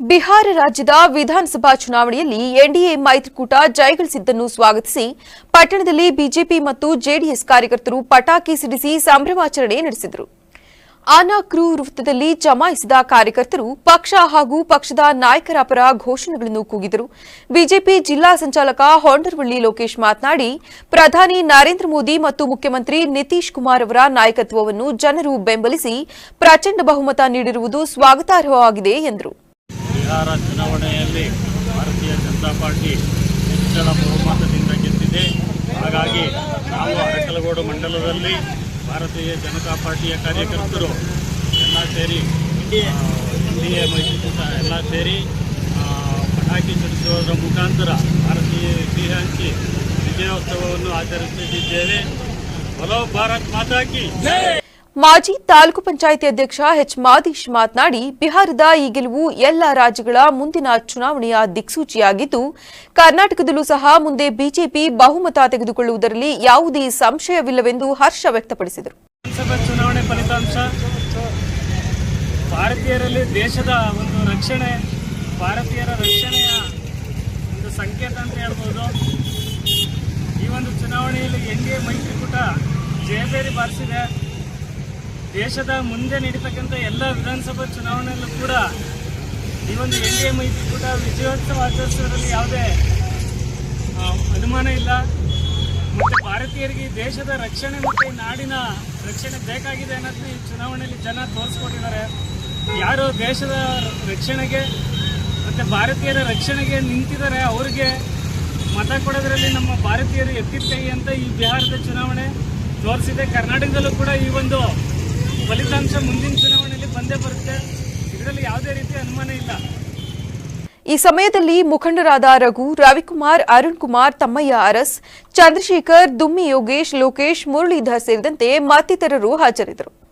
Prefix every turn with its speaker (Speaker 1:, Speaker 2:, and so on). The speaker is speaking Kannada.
Speaker 1: ಬಿಹಾರ ರಾಜ್ಯದ ವಿಧಾನಸಭಾ ಚುನಾವಣೆಯಲ್ಲಿ ಎನ್ಡಿಎ ಮೈತ್ರಿಕೂಟ ಜಯಗಳಿಸಿದ್ದನ್ನು ಸ್ವಾಗತಿಸಿ ಪಟ್ಟಣದಲ್ಲಿ ಬಿಜೆಪಿ ಮತ್ತು ಜೆಡಿಎಸ್ ಕಾರ್ಯಕರ್ತರು ಪಟಾಕಿ ಸಿಡಿಸಿ ಸಂಭ್ರಮಾಚರಣೆ ನಡೆಸಿದರು. ಆನಾಕ್ರೂ ವೃತ್ತದಲ್ಲಿ ಜಮಾಯಿಸಿದ ಕಾರ್ಯಕರ್ತರು ಪಕ್ಷ ಹಾಗೂ ಪಕ್ಷದ ನಾಯಕರ ಪರ ಘೋಷಣೆಗಳನ್ನು ಕೂಗಿದರು. ಬಿಜೆಪಿ ಜಿಲ್ಲಾ ಸಂಚಾಲಕ ಹೊಂಡರವಳ್ಳಿ ಲೋಕೇಶ್ ಮಾತನಾಡಿ, ಪ್ರಧಾನಿ ನರೇಂದ್ರ ಮೋದಿ ಮತ್ತು ಮುಖ್ಯಮಂತ್ರಿ ನಿತೀಶ್ ಕುಮಾರ್ ಅವರ ನಾಯಕತ್ವವನ್ನು ಜನರು ಬೆಂಬಲಿಸಿ ಪ್ರಚಂಡ ಬಹುಮತ ನೀಡಿರುವುದು ಸ್ವಾಗತಾರ್ಹವಾಗಿದೆ ಎಂದರು.
Speaker 2: ಬಿಹಾರ ಚುನಾವಣೆಯಲ್ಲಿ ಭಾರತೀಯ ಜನತಾ ಪಾರ್ಟಿ ಹೆಚ್ಚಳ ಬಹುಮತದಿಂದ ಗೆದ್ದಿದೆ. ಹಾಗಾಗಿ ನಾವು ಅರಕಲಗೋಡು ಮಂಡಲದಲ್ಲಿ ಭಾರತೀಯ ಜನತಾ ಪಾರ್ಟಿಯ ಕಾರ್ಯಕರ್ತರು ಎಲ್ಲ ಸೇರಿ ಡಿ ಎ ಎಲ್ಲ ಸೇರಿ ಪಟಾಕಿ ಸಿಡಿಸುವುದರ ಮುಖಾಂತರ ಭಾರತೀಯ ಹಂಚಿ ವಿಜಯೋತ್ಸವವನ್ನು ಆಚರಿಸುತ್ತಿದ್ದೇವೆ. ಹಲೋ ಭಾರತ್ ಮಾತಾಕಿ
Speaker 1: ಮಾಜಿ ತಾಲೂಕು ಪಂಚಾಯಿತಿ ಅಧ್ಯಕ್ಷ ಎಚ್ ಮಾದೀಶ್ ಮಾತನಾಡಿ, ಬಿಹಾರದ ಈ ಗೆಲುವು ಎಲ್ಲ ರಾಜ್ಯಗಳ ಮುಂದಿನ ಚುನಾವಣೆಯ ದಿಕ್ಸೂಚಿಯಾಗಿದ್ದು, ಕರ್ನಾಟಕದಲ್ಲೂ ಸಹ ಮುಂದೆ ಬಿಜೆಪಿ ಬಹುಮತ ತೆಗೆದುಕೊಳ್ಳುವುದರಲ್ಲಿ ಯಾವುದೇ ಸಂಶಯವಿಲ್ಲವೆಂದು ಹರ್ಷ ವ್ಯಕ್ತಪಡಿಸಿದರು.
Speaker 2: ಚುನಾವಣೆ ಫಲಿತಾಂಶ, ಭಾರತೀಯರಲ್ಲಿ ದೇಶದ ಒಂದು ರಕ್ಷಣೆ, ಭಾರತೀಯರ ರಕ್ಷಣೆಯ ಒಂದು ಸಂಕೇತ ಅಂತ ಹೇಳ್ಬೋದು. ಈ ಒಂದು ಚುನಾವಣೆಯಲ್ಲಿ ಎನ್ ಡಿ ಎ ಮೈತ್ರಿಕೂಟ ಜಯಬೇರಿ ಬಾರಿಸಿದೆ. ದೇಶದ ಮುಂದೆ ನಡೀತಕ್ಕಂಥ ಎಲ್ಲ ವಿಧಾನಸಭಾ ಚುನಾವಣೆಯಲ್ಲೂ ಕೂಡ ಈ ಒಂದು ಎನ್ ಡಿ ಎ ಮೈತ್ರಿಕೂಟ ವಿಜಯೋತ್ಸವ ಆಚರಿಸೋದ್ರಲ್ಲಿ ಯಾವುದೇ ಅನುಮಾನ ಇಲ್ಲ. ಮತ್ತು ಭಾರತೀಯರಿಗೆ ದೇಶದ ರಕ್ಷಣೆ ಮತ್ತು ನಾಡಿನ ರಕ್ಷಣೆ ಬೇಕಾಗಿದೆ ಅನ್ನೋದನ್ನ ಈ ಚುನಾವಣೆಯಲ್ಲಿ ಜನ ತೋರಿಸ್ಕೊಟ್ಟಿದ್ದಾರೆ. ಯಾರು ದೇಶದ ರಕ್ಷಣೆಗೆ ಮತ್ತು ಭಾರತೀಯರ ರಕ್ಷಣೆಗೆ ನಿಂತಿದ್ದಾರೆ. ಅವ್ರಿಗೆ ಮತ ಕೊಡೋದ್ರಲ್ಲಿ ನಮ್ಮ ಭಾರತೀಯರು ಎತ್ತಿದ ಕೈ ಅಂತ ಈ ಬಿಹಾರದ ಚುನಾವಣೆ ತೋರಿಸಿದೆ. ಕರ್ನಾಟಕದಲ್ಲೂ ಕೂಡ ಈ ಒಂದು ಫಲಿತಾಂಶ ಮುಂದಿನ ಚುನಾವಣೆಯಲ್ಲಿ ಬಂದೇ ಬರುತ್ತೆ. ಇದರಲ್ಲಿ ಯಾವುದೇ ರೀತಿ ಅನುಮಾನ ಇಲ್ಲ.
Speaker 1: ಈ ಸಮಯದಲ್ಲಿ ಮುಖಂಡರಾದ ರಘು, ರವಿಕುಮಾರ್, ಅರುಣ್ ಕುಮಾರ್, ತಮ್ಮಯ್ಯ ಅರಸ್, ಚಂದ್ರಶೇಖರ್, ದುಮ್ಮಿ ಯೋಗೇಶ್, ಲೋಕೇಶ್, ಮುರಳೀಧರ್ ಸೇರಿದಂತೆ ಮತ್ತಿತರರು ಹಾಜರಿದ್ದರು.